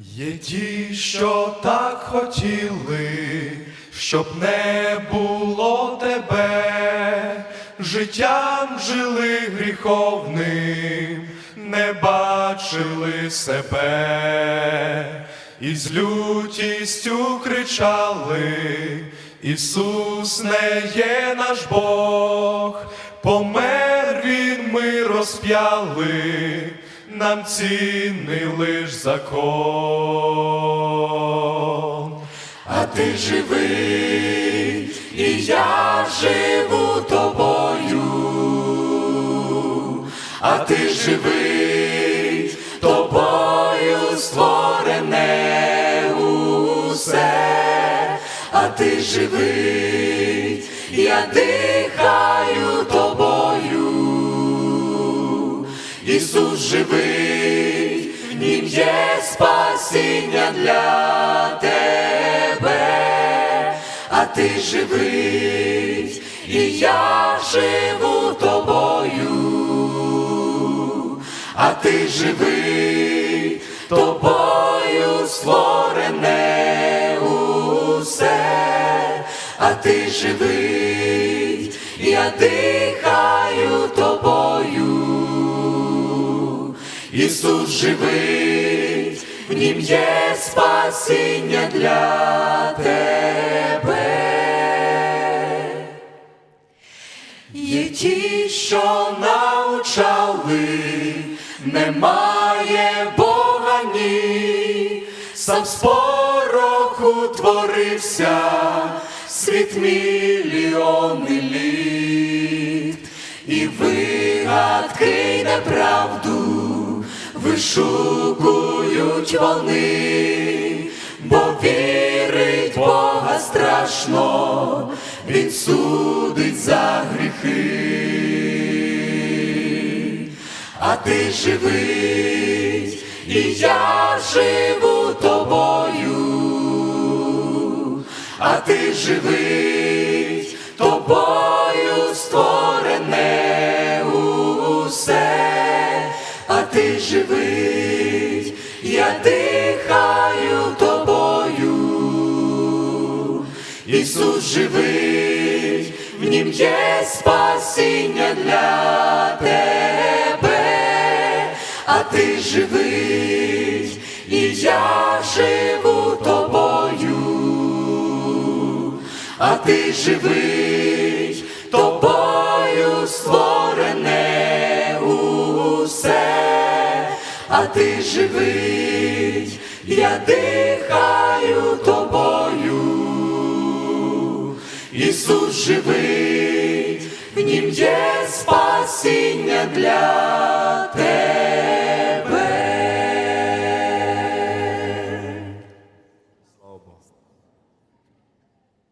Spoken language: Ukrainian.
Є ті, що так хотіли, щоб не було тебе, життям жили гріховним, не бачили себе, і з лютістю кричали, Ісус не є наш Бог, помер він, ми розп'яли нам цінний лиш закон. А ти живий, і я живу тобою, а ти живий, тобою створене усе, а ти живий, я дихаю тобою. Ісус живий, нім є спасіння для тебе, а ти живий, і я живу тобою, а ти живий, тобою створене усе, а ти живий, я дихаю Ісус живий, в нім є спасіння для тебе. Є ті, що навчали, немає Бога ні, сам з пороху творився світ мільйони літ, вишукують вони, бо вірить Бога страшно, він судить за гріхи, а ти живий, і я живу тобою, а ти живий, тобою створене дихаю тобою. Ісус живий, в нім є спасіння для тебе, а ти живий, і я живу тобою, а ти живий, тобою створене усе, а ти живий, я дихаю тобою. Ісус живий, в нім є спасіння для